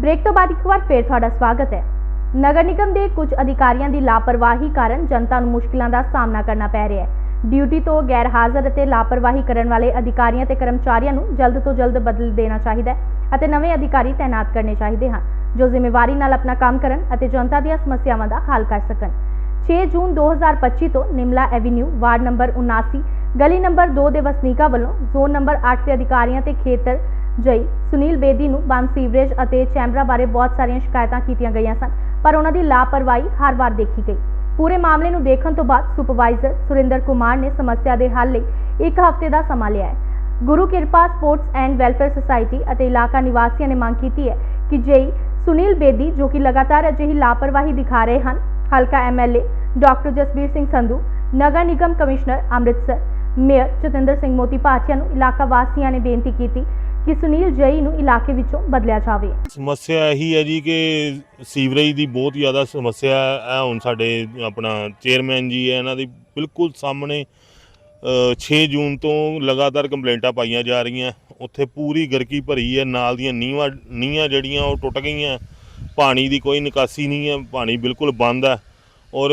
Break ਤੋਂ ਬਾਅਦ ਇੱਕ ਵਾਰ ਫੇਰ ਤੁਹਾਡਾ ਸਵਾਗਤ ਹੈ। ਨਗਰ ਨਿਗਮ ਦੇ ਕੁਝ ਅਧਿਕਾਰੀਆਂ ਦੀ ਲਾਪਰਵਾਹੀ ਕਾਰਨ ਜਨਤਾ ਨੂੰ ਮੁਸ਼ਕਲਾਂ ਦਾ ਸਾਹਮਣਾ ਕਰਨਾ ਪੈ ਰਿਹਾ ਹੈ। ਡਿਊਟੀ ਤੋਂ ਗੈਰ ਹਾਜ਼ਰ ਅਤੇ ਲਾਪਰਵਾਹੀ ਕਰਨ ਵਾਲੇ ਅਧਿਕਾਰੀਆਂ ਤੇ ਕਰਮਚਾਰੀਆਂ ਨੂੰ ਜਲਦ ਤੋਂ ਜਲਦ ਬਦਲ ਦੇਣਾ ਚਾਹੀਦਾ ਹੈ ਅਤੇ ਨਵੇਂ ਅਧਿਕਾਰੀ ਤਾਇਨਾਤ ਕਰਨੇ ਚਾਹੀਦੇ ਹਨ, ਜੋ ਜ਼ਿੰਮੇਵਾਰੀ ਨਾਲ ਆਪਣਾ ਕੰਮ ਕਰਨ ਅਤੇ ਜਨਤਾ ਦੀਆਂ ਸਮੱਸਿਆਵਾਂ ਦਾ ਹੱਲ ਕਰ ਸਕਣ। 6 ਜੂਨ 2025 ਤੋਂ ਨਿਮਲਾ ਐਵੀਨਿਊ, ਵਾਰਡ ਨੰਬਰ 79 ਗਲੀ ਨੰਬਰ 2 ਦੇ ਵਸਨੀਕਾਂ ਵੱਲੋਂ ਜ਼ੋਨ ਨੰਬਰ 8 ਦੇ ਅਧਿਕਾਰੀਆਂ ਤੇ ਖੇਤਰ ਜਈ, ਸੁਨੀਲ ਬੇਦੀ ਨੂੰ ਬੰਦ ਸੀਵਰੇਜ ਅਤੇ ਚੈਂਬਰਾਂ ਬਾਰੇ ਬਹੁਤ ਸਾਰੀਆਂ ਸ਼ਿਕਾਇਤਾਂ ਕੀਤੀਆਂ ਗਈਆਂ ਸਨ, ਪਰ ਉਹਨਾਂ ਦੀ ਲਾਪਰਵਾਹੀ ਹਰ ਵਾਰ ਦੇਖੀ ਗਈ। ਪੂਰੇ ਮਾਮਲੇ ਨੂੰ ਦੇਖਣ ਤੋਂ ਬਾਅਦ ਸੁਪਰਵਾਈਜ਼ਰ ਸੁਰਿੰਦਰ ਕੁਮਾਰ ਨੇ ਸਮੱਸਿਆ ਦੇ ਹੱਲ ਲਈ ਇੱਕ ਹਫ਼ਤੇ ਦਾ ਸਮਾਂ ਲਿਆ ਹੈ। ਗੁਰੂ ਕਿਰਪਾ ਸਪੋਰਟਸ ਐਂਡ ਵੈਲਫੇਅਰ ਸੁਸਾਇਟੀ ਅਤੇ ਇਲਾਕਾ ਨਿਵਾਸੀਆਂ ਨੇ ਮੰਗ ਕੀਤੀ ਹੈ ਕਿ ਜੇਈ, ਸੁਨੀਲ ਬੇਦੀ ਜੋ ਕਿ ਲਗਾਤਾਰ ਅਜਿਹੀ ਲਾਪਰਵਾਹੀ ਦਿਖਾ ਰਹੇ ਹਨ, ਹਲਕਾ ਐਮਐਲਏ ਡਾਕਟਰ ਜਸਬੀਰ ਸਿੰਘ ਸੰਧੂ, ਨਗਰ ਨਿਗਮ ਕਮਿਸ਼ਨਰ ਅੰਮ੍ਰਿਤਸਰ, ਮੇਅਰ ਜਤਿੰਦਰ ਸਿੰਘ ਮੋਤੀ ਭਾਟੀਆ ਨੂੰ ਇਲਾਕਾ ਵਾਸੀਆਂ ਨੇ ਬੇਨਤੀ ਕੀਤੀ ਕਿ ਸੁਨੀਲ ਜਈ ਨੂੰ ਇਲਾਕੇ ਵਿੱਚੋਂ ਬਦਲਿਆ ਜਾਵੇ। ਸਮੱਸਿਆ ਇਹੀ ਹੈ ਜੀ ਕਿ ਸੀਵਰੇਜ ਦੀ ਬਹੁਤ ਜ਼ਿਆਦਾ ਸਮੱਸਿਆ ਹੈ। ਹੁਣ ਸਾਡੇ ਆਪਣਾ ਚੇਅਰਮੈਨ ਜੀ ਹੈ ਇਹਨਾਂ ਦੀ ਬਿਲਕੁਲ ਸਾਹਮਣੇ ਅ, 6 ਜੂਨ ਤੋਂ ਲਗਾਤਾਰ ਕੰਪਲੇਂਟਾਂ ਪਾਈਆਂ ਜਾ ਰਹੀਆਂ। ਉੱਥੇ ਪੂਰੀ ਗਰਕੀ ਭਰੀ ਹੈ ਨਾਲ ਦੀਆਂ ਨੀਵਾਂ ਨੀਆਂ ਜਿਹੜੀਆਂ ਉਹ ਟੁੱਟ ਗਈਆਂ। ਪਾਣੀ ਦੀ ਕੋਈ ਨਿਕਾਸੀ ਨਹੀਂ ਹੈ ਪਾਣੀ ਬਿਲਕੁਲ ਬੰਦ ਹੈ। ਔਰ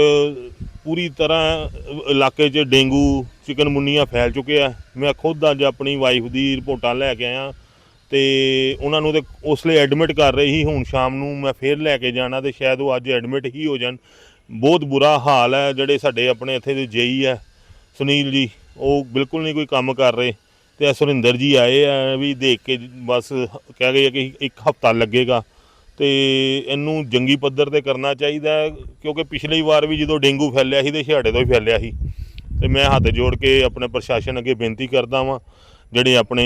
ਪੂਰੀ ਤਰ੍ਹਾਂ ਇਲਾਕੇ 'ਚ ਡੇਂਗੂ ਚਿਕਨਮੁਨੀਆ ਫੈਲ ਚੁੱਕਿਆ ਮੈਂ ਖੁਦ ਅੱਜ ਆਪਣੀ ਵਾਈਫ ਦੀ ਰਿਪੋਰਟਾਂ ਲੈ ਕੇ ਆਇਆ। ਤੇ ਉਹਨਾਂ ਨੂੰ ਤੇ ਉਸ ਲਈ ਐਡਮਿਟ ਕਰ ਰਹੀ ਸੀ, ਹੁਣ ਸ਼ਾਮ ਨੂੰ ਮੈਂ ਫੇਰ ਲੈ ਕੇ ਜਾਣਾ ਤੇ ਸ਼ਾਇਦ ਉਹ ਅੱਜ ਐਡਮਿਟ ਹੀ ਹੋ ਜਾਣ। ਬਹੁਤ ਬੁਰਾ ਹਾਲ ਹੈ, ਜਿਹੜੇ ਸਾਡੇ ਆਪਣੇ ਇੱਥੇ ਦੇ ਜੇਈ ਹੈ, ਸੁਨੀਲ ਜੀ, ਉਹ ਬਿਲਕੁਲ ਨਹੀਂ ਕੋਈ ਕੰਮ ਕਰ ਰਹੇ। ਤੇ ਇਹ ਸੁਰਿੰਦਰ ਜੀ ਆਏ ਆ ਵੀ ਦੇਖ ਕੇ ਬਸ ਕਹਿ ਗਏ ਕਿ ਇੱਕ ਹਫਤਾ ਲੱਗੇਗਾ। ਤੇ ਇਹਨੂੰ ਜੰਗੀ ਪੱਧਰ ਤੇ ਕਰਨਾ ਚਾਹੀਦਾ ਕਿਉਂਕਿ ਪਿਛਲੀ ਵਾਰ ਵੀ ਜਦੋਂ ਡੇਂਗੂ ਫੈਲਿਆ ਸੀ ਤੇ ਛਿਹਾੜੇ ਤੋਂ ਹੀ ਫੈਲਿਆ ਸੀ। ਤੇ ਮੈਂ ਹੱਥ ਜੋੜ ਕੇ ਆਪਣੇ ਪ੍ਰਸ਼ਾਸਨ ਅੱਗੇ ਬੇਨਤੀ ਕਰਦਾ ਵਾਂ, ਜਿਹੜੇ ਆਪਣੇ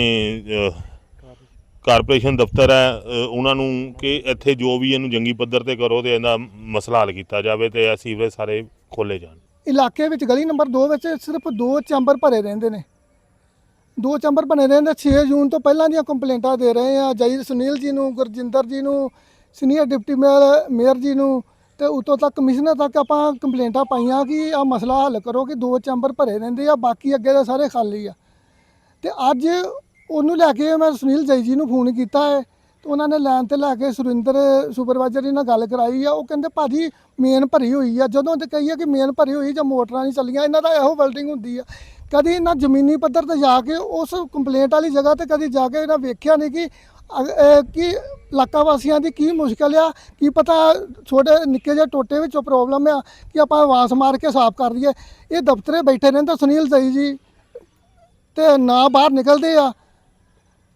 ਕਾਰਪੋਰੇਸ਼ਨ ਦਫ਼ਤਰ ਹੈ ਅ, ਉਹਨਾਂ ਨੂੰ ਕਿ ਇੱਥੇ ਜੋ ਵੀ ਇਹਨੂੰ ਜੰਗੀ ਪੱਧਰ ਤੇ ਕਰੋ ਤੇ ਇਹਦਾ ਮਸਲਾ ਹੱਲ ਕੀਤਾ ਜਾਵੇ ਤੇ ਇਹ ਸੀਵਰੇਜ ਸਾਰੇ ਖੋਲੇ ਜਾਣ। ਇਲਾਕੇ ਵਿੱਚ ਗਲੀ ਨੰਬਰ 2 ਵਿੱਚ ਸਿਰਫ ਦੋ ਚੈਂਬਰ ਭਰੇ ਰਹਿੰਦੇ ਨੇ। ਦੋ ਚੈਂਬਰ ਬਣੇ ਰਹਿੰਦੇ 6 ਜੂਨ ਤੋਂ ਪਹਿਲਾਂ ਦੀਆਂ ਕੰਪਲੇਂਟਾਂ ਦੇ ਰਹੇ ਆ ਜਈ ਸੁਨੀਲ ਜੀ ਨੂੰ ਗੁਰਜਿੰਦਰ ਜੀ ਨੂੰ ਸੀਨੀਅਰ ਡਿਪਟੀ ਮੇਅਰ ਮੇਅਰ ਜੀ ਨੂੰ ਤੇ ਉਤੋਂ ਤੱਕ ਕਮਿਸ਼ਨਰ ਤੱਕ ਆਪਾਂ ਕੰਪਲੇਂਟਾਂ ਪਾਈਆਂ ਕਿ ਆ ਮਸਲਾ ਹੱਲ ਕਰੋ ਕਿ ਦੋ ਚੈਂਬਰ ਭਰੇ ਰਹਿੰਦੇ ਆ ਬਾਕੀ ਅੱਗੇ ਦੇ ਸਾਰੇ ਖਾਲੀ ਆ। ਤੇ ਅੱਜ ਉਹਨੂੰ ਲੈ ਕੇ ਮੈਂ ਸੁਨੀਲ ਜਈ ਜੀ ਨੂੰ ਫੋਨ ਕੀਤਾ ਹੈ ਤੇ ਉਹਨਾਂ ਨੇ ਲਾਈਨ ਤੇ ਲੈ ਕੇ ਸੁਰਿੰਦਰ ਸੁਪਰਵਾਈਜ਼ਰ ਜੀ ਨਾਲ ਗੱਲ ਕਰਾਈ ਆ, ਉਹ ਕਹਿੰਦੇ ਭਾਜੀ ਮੇਨ ਭਰੀ ਹੋਈ ਆ, ਜਦੋਂ ਤੇ ਕਹੀਏ ਕਿ ਮੇਨ ਭਰੀ ਹੋਈ ਜਾਂ ਮੋਟਰਾਂ ਨਹੀਂ ਚੱਲੀਆਂ, ਇਹਨਾਂ ਦਾ ਇਹੋ ਵੈਲਡਿੰਗ ਹੁੰਦੀ ਆ। ਕਦੀ ਇਹਨਾਂ ਜ਼ਮੀਨੀ ਪੱਧਰ ਤੇ ਜਾ ਕੇ ਉਸ ਕੰਪਲੇਂਟ ਵਾਲੀ ਜਗ੍ਹਾ ਤੇ ਕਦੀ ਜਾ ਕੇ ਇਹਨਾਂ ਵੇਖਿਆ ਨਹੀਂ ਕਿ ਅਗ- ਕਿ ਇਲਾਕਾ ਵਾਸੀਆਂ ਦੀ ਕੀ ਮੁਸ਼ਕਲ ਆ, ਕੀ ਪਤਾ ਛੋਟੇ ਨਿੱਕੇ ਜਿਹੇ ਟੋਟੇ ਵਿੱਚੋਂ ਪ੍ਰੋਬਲਮ ਆ, ਕਿ ਆਪਾਂ ਆਵਾਜ਼ ਮਾਰ ਕੇ ਸਾਫ਼ ਕਰ ਦਈਏ। ਇਹ ਦਫ਼ਤਰੇ ਬੈਠੇ ਰਹਿੰਦੇ ਸੁਨੀਲ ਜਈ ਜੀ ਤੇ ਨਾ ਬਾਹਰ ਨਿਕਲਦੇ ਆ।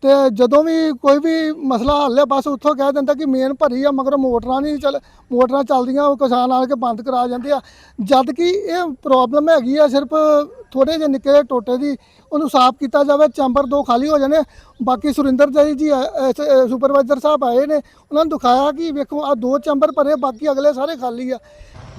ਤੇ ਜਦੋਂ ਵੀ ਕੋਈ ਵੀ ਮਸਲਾ ਹੱਲ ਹੈ ਬਸ ਉੱਥੋਂ ਕਹਿ ਦਿੰਦਾ ਕਿ ਮੇਨ ਭਰੀ ਆ, ਮਗਰ ਮੋਟਰਾਂ ਨਹੀਂ ਚੱਲ, ਮੋਟਰਾਂ ਚੱਲਦੀਆਂ, ਉਹ ਕਿਸਾਨ ਆ ਕੇ ਬੰਦ ਕਰਾ ਜਾਂਦੇ ਆ। ਜਦ ਕਿ ਇਹ ਪ੍ਰੋਬਲਮ ਹੈਗੀ ਆ, ਸਿਰਫ ਥੋੜੇ ਜਿਹੇ ਨਿੱਕੇ ਜਿਹੇ ਟੋਟੇ ਦੀ, ਉਹਨੂੰ ਸਾਫ਼ ਕੀਤਾ ਜਾਵੇ, ਚੈਂਬਰ ਦੋ ਖਾਲੀ ਹੋ ਜਾਣੇ। ਬਾਕੀ ਸੁਰਿੰਦਰ ਜੀ ਜੀ ਸੁਪਰਵਾਈਜ਼ਰ ਸਾਹਿਬ ਆਏ ਨੇ, ਉਹਨਾਂ ਨੂੰ ਦਿਖਾਇਆ ਕਿ ਵੇਖੋ ਆ ਦੋ ਚੈਂਬਰ ਭਰੇ, ਬਾਕੀ ਅਗਲੇ ਸਾਰੇ ਖਾਲੀ ਆ।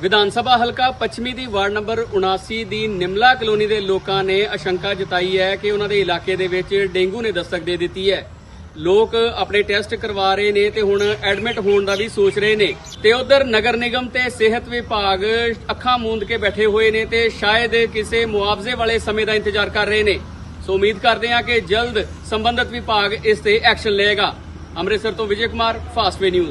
ਵਿਧਾਨ ਸਭਾ ਹਲਕਾ ਪੱਛਮੀ ਦੀ ਵਾਰਡ ਨੰਬਰ 79 ਦੀ ਨਿਮਲਾ ਕਲੋਨੀ ਦੇ ਲੋਕਾਂ ਨੇ ਆਸ਼ੰਕਾ ਜਤਾਈ ਹੈ ਕਿ ਉਹਨਾਂ ਦੇ ਇਲਾਕੇ ਦੇ ਵਿੱਚ ਡੇਂਗੂ ਨੇ ਦਸਤਕ ਦੇ ਦਿੱਤੀ ਹੈ। ਲੋਕ ਆਪਣੇ ਟੈਸਟ ਕਰਵਾ ਰਹੇ ਨੇ ਤੇ ਹੁਣ ਐਡਮਿਟ ਹੋਣ ਦਾ ਵੀ ਸੋਚ ਰਹੇ ਨੇ। ਤੇ ਉਧਰ ਨਗਰ ਨਿਗਮ ਤੇ ਸਿਹਤ ਵਿਭਾਗ ਅੱਖਾਂ ਮੂੰਦ ਕੇ ਬੈਠੇ ਹੋਏ ਨੇ ਤੇ ਸ਼ਾਇਦ ਕਿਸੇ ਮੁਆਵਜ਼ੇ ਵਾਲੇ ਸਮੇਂ ਦਾ ਇੰਤਜ਼ਾਰ ਕਰ ਰਹੇ ਨੇ। ਸੋ ਉਮੀਦ ਕਰਦੇ ਹਾਂ ਕਿ ਜਲਦ ਸੰਬੰਧਿਤ ਵਿਭਾਗ ਇਸ ਤੇ ਐਕਸ਼ਨ ਲਏਗਾ। ਅੰਮ੍ਰਿਤਸਰ ਤੋਂ ਵਿਜੇ ਕੁਮਾਰ ਫਾਸਟਵੇ ਨਿਊਜ਼।